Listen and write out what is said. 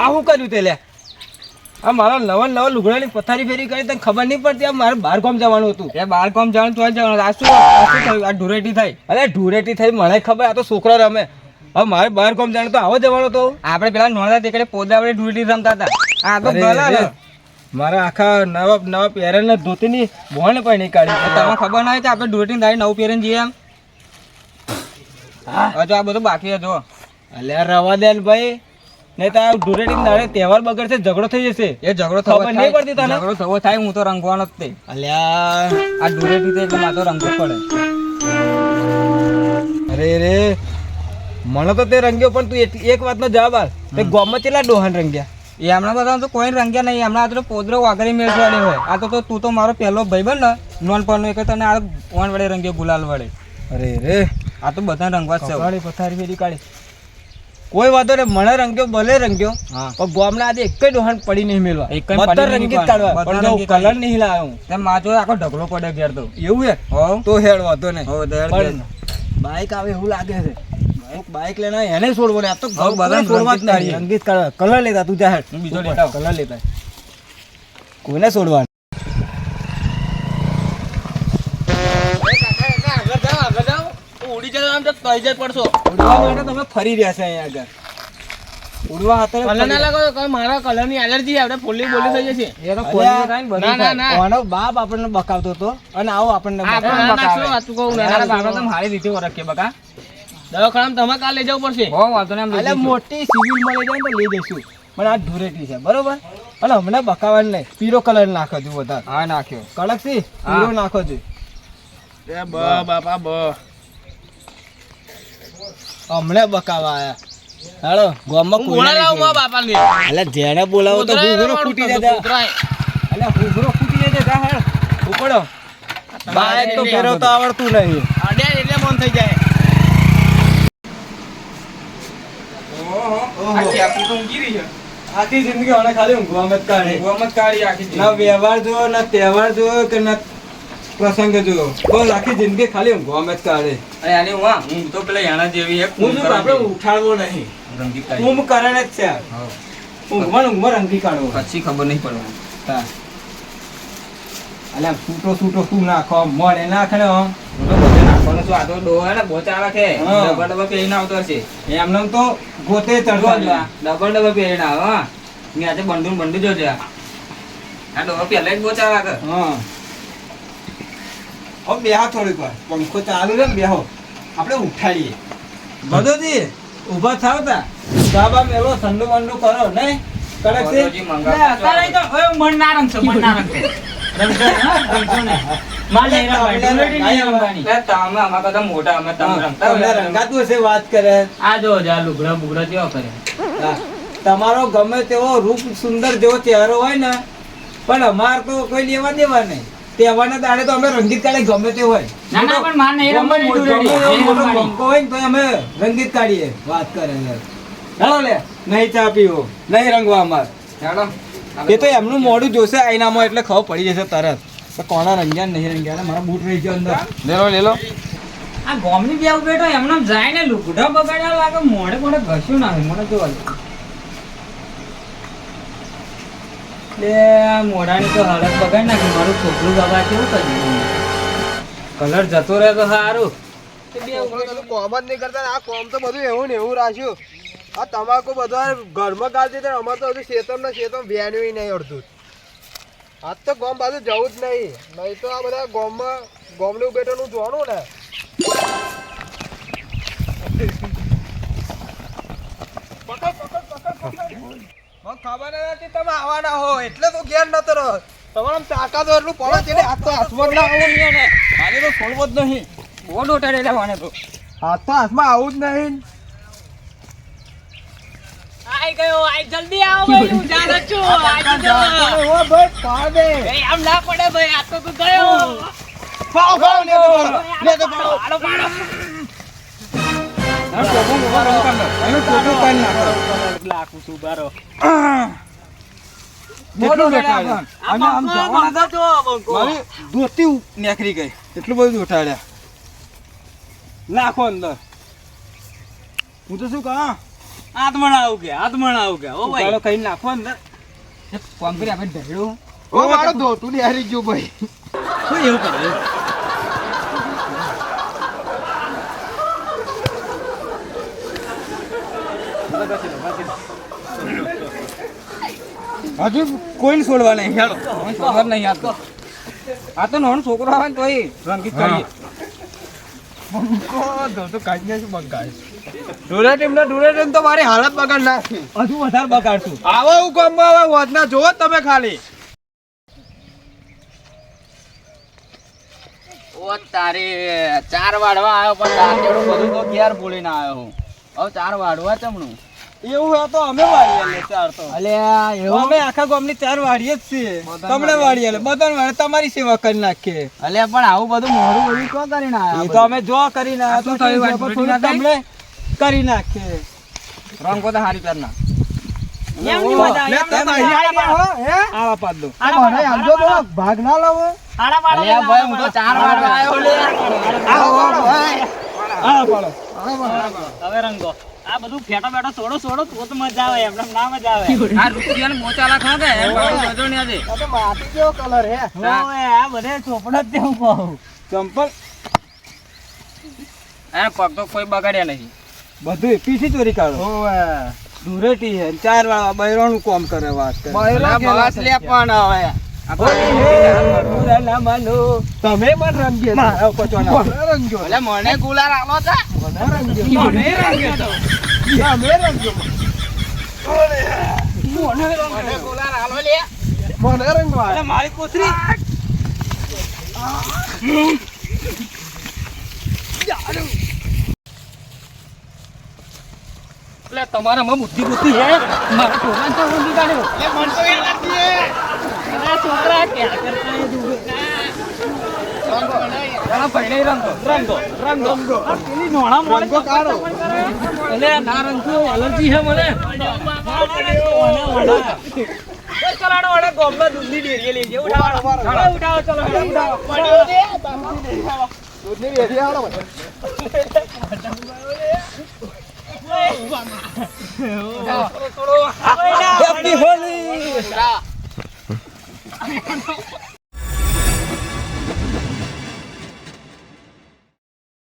આ શું કર્યું તે લે? આ મારા નવા નવા લુગડાની પથારી ફેરી કરી તને ખબર નહીં પડતી? આ મારે બાર ગામ જવાનું હતું. એ બાર કોમ જવાનું તો જવાનું. આ શું આ શું થયું? આ ધૂળેટી થઈ. અરે ધૂળેટી થઈ મને ખબર આ તો છોકરા રમે. હવે મારે બહાર કોમ જવાનું તો આવો જવાનો તો. આપણે પેલા નોંધા તે કડે પોદા આપણે ધૂળેટી રમતા હતા. આ તો ગલા મારા આખા નવા નવા પહેરેલા ધોતીની ભોણ પણ નહીં કાઢી તમને ખબર ના હોય કે આપણે ધૂળેટી થાય નવું પહેરીને જઈએ એમ. હા. હજુ આ બધું બાકી હતો અલ્યા રવા દે ભાઈ. નહીં તો આ ધૂળેટી દાડે તહેવાર બગડશે ઝઘડો થઈ જશે. એ ઝઘડો ખબર નહીં પડતી તને? ઝઘડો થવો થાય હું તો રંગવાનો જ તે. અલ્યા આ ધૂળેટી એટલે મારે રંગવું પડે. અરે રે મને તો તે રંગ્યો પણ તું એક વાતનો જવાબ આલ. તે ગામમાં કેટલા ડોહાન રંગ્યા? એ હમણાં બધા તો કોઈ રંગ્યા નહીં. હમણાં આ તો પોદરો વાઘરી મેળવાની હોય. આ તો તો તું મારો પહેલો ભાઈબંધ ને. નોન પણ એક તને આ ઓન વડે રંગ્યો ગુલાલ વડે. અરે રે. આ તો બધા રંગવા જ છે. પથારી ફેરી કાઢી. કોઈ વાંધો નહીં મને રંગ્યો ભલે રંગ્યો હા. પણ ગામના આજે એક ડોહાન પડી નહીં મેળવા એક બધા રંગીત કાઢવા. પણ રંગીત કલર નહીં લાવ્યો. તેમ માજો આખો ઢગલો પડે ઘેર તો. એવું હે. તો હેડ વાંધો પણ બાઈક આવે એવું લાગે છે. બાઈક લઈને એને છોડવો ને આ તો બધાને છોડવા જ રંગીત નહીં. રંગીત કાઢવા. કલર લેતા તું જાહેર હું બીજો ઉપર, લેતા. આવું. કલર તો. કોને છોડવાનું ઉડવા માટે તમે ફરી રહ્યા છે અહીંયા આગળ. ઉડવા હાથે એ તો અલ્યા, થાય ને ના ના. કોનો બાપ આપણને બકાવતો હતો અને આવો આપણને બકાવે. ના બાપ તો મારી રીતે ઓળખીએ બકા. હો વાંધો નહીં, આમ લઈ અલ્યા, જઈશું. મોટી સિવિલ મળી જાય ને તો લઈ જઈશું. પણ આ ધુરેટી છે બરોબર? અને હમણાં બકાવાનું નહીં. પીરો કલર નાખો છું વધારે. હા નાખ્યો. કડક સી પીરો નાખો છું હમણાં બકાવા આયા હાલો ગામમાં લાવ નહીં જોયું. અલે જેને બોલાવો તો ઘૂઘરો ફૂટી જાય અલે ઘૂઘરો ફૂટી જાય જા હેડ. ઉપડો. બાઈક તો ફેરવતા આવડતું નહીં. આ કેપી તો ઊંઘી રહી છે. આખી જિંદગી મને ખાલી ઊંઘવા મત કાઢે. ઊંઘવા મત કાઢી આખી ના વ્યવહાર જો ના તહેવાર જોયો કે ના પ્રસંગ જો બસ આખી જિંદગી ખાલી ઊંઘવામાં જ કાઢે. અરે આની હું તો પેલા યાણા જેવી એક હું તો આપણે ઉઠાડવો નહીં. રંગીત કાઢી. ઊંઘ કરે જ છે ઊંઘમાં ઊંઘમાં રંગી કાઢવો. પછી ખબર નહીં પડવાની. હા. અલ્યા સૂટો સૂટો શું નાખો? મોડે નાખે ને ને. એમને તો ગોતે ચડવા આવે, હા. મેં આજે બંડુ ને બંડુ જોજે. આ. ડોહો પેલા જ બોચા રાખે. હા. હવે બેહો થોડીક વાર. પંખો ચાલુ છે ને બેહો. આપણે ઉઠાડીએ. બધોજી ઊભા થાવ તા. બાબા મેલો ઠંડુ મંડુ કરો નહીં? કડક છે કરતા મોટા અમે તમે રમતા તમને હોય. રંગાતું હશે વાત કરે. આ જો જા લુગડા બુગડા જેવા કરે? તમારો ગમે તેવો રૂપ સુંદર જેવો ચહેરો હોય ને પણ અમાર તો કોઈ લેવા દેવા નહીં. તહેવારના દાડે તો અમે રંગીત કાઢે ગમે તે હોય. ના, ના, પણ માન નહીં રમવાની મોટો-. બંકો હોય ને તો અમે રંગીત કાઢીએ. વાત કરે. ચાલો લે નહીં ચા પીવો નહીં રંગવા અમાર. ચાલો એ તો એમનું મોઢું જોશે આઈનામાં એટલે ખબર પડી જશે તરત. કોણા કોના રંગ્યા નહીં રંગ્યા ને મારા બૂટ રહી ગયો અંદર. લેલો લેલો આ ગોમની બે બેઠો એમને જાય ને લુગડા બગાડ્યા લાગે મોડે મોડે ઘસ્યું ના મને જોવા દે. લે આ મોઢાની તો હાલત બગાડી નાખી. મારું છોકરું બાબા કેવું કર્યું કલર જતો રહે તો સારું. કોમ જ નહીં કરતા આ કોમ તો બધું એવું ને એવું રાખ્યું. આ તમાકુ બધા ઘરમાં હતી અમારે તો હજુ શેતમ ને શેતમ વ્યાન્યું નહીં અડધું. આજ તો ગોમ બાજુ જવું જ નહીં. નહીં તો આ બધા ગોમમાં ગોમનું બેટોનું જોવાનું ને. મને ખબર નથી તમે આવવાના હો એટલે તો ઘેર નતો રહ્યો. તમારે તાકાત એટલું પડે છે તો હાથમાં ના આવું નહીં તો છોડવો જ નહીં. બહુ ડોટાડે લેવાને તો? હાથ તો હાથમાં આવું જ નહીં. આઈ ગયો આઈ જલ્દી આવો ભાઈ હું જાણ છું આઈ ગયો ઓ ભાઈ પાડે. એ આમ ના પડે ભાઈ આ તો તું ગયો. ફાવ ફાવ લે તો પાડો. લે તો પાડો. પાડો લાખું છું બારો કેટલું દેખાડે? અને આમ જવાના? હતા તો બંકો. મારી ધોતી ઉ- નીકળી ગઈ. એટલું બધું ઉઠાડ્યા. નાખો અંદર. હું તો શું કહા હાથમાં આવું કે આત્મણ આવું કે. ઓ ભાઈ. કઈ નાખો અંદર. એ આપણે ઢળ્યું ઓ મારો દોતું ડેરી ગયું ભાઈ. શું એવું કરે? હજુ કોઈને છોડવા નહીં હેડો. ખબર નહીં આ તો આ તો નાનો છોકરો આવે ને રંગીત કરીએ. તો મારી હાલત બગાડ નાખી. હજુ વધારે બગાડશું. આવો હું ગામમાં આવે વધના જોવો તમે ખાલી. ઓ તારી ચાર વાડવા આવ્યો પણ બધું તો ઘેર આવ્યો હું. હવે ચાર વાડવા ચમણું એવું હોય તો અમે વાળીએ ચાર તો. અલ્યા અમે આખા ગામની ચાર વાળીએ જ છીએ. તમને વાળીએ. લે. બધાને વાળે તમારી સેવા કરી નાખીએ. અલ્યા પણ આવું બધું મોડું બધું કરીને એ તો અમે જો તો વાત ખોટી ના? તમને કરી નાખીએ. રંગો તો હારી કરના ભાગ ના લાવો. હું તો ચાર વાડવા આવ્યો. લે આવા પાડો. હવે રંગો. આ બધું ફેટો બેટો છોડો છોડો તો તો મજા આવે એમને ના મજા આવે. આ રૂપિયાને મોચા લાખા દે એમ મજો નહીં આજે. તો માટી કેવો કલર હે ઓએ આ બધે ચોપડો જ દેવું કહું. ચંપલ. આ પગ તો કોઈ બગાડ્યા નહીં. બધું પીસી ચોરી કાઢો. ધુરેટી હે ચાર વાળા બૈરાનું કોમ કરે વાત કરે. બસ લે પણ હવે. તમે પણ રંગીએ મારા એટલે મને ગુલાર આલો છે મને ગુલાર આલો લે, મને રંગવા મારી કોથરી એટલે તમારામાં બુદ્ધિ બુદ્ધિ હે. મારા તો ઊંધી કાઢ્યો છોકરા ક્યાં કરતા હોલી you know?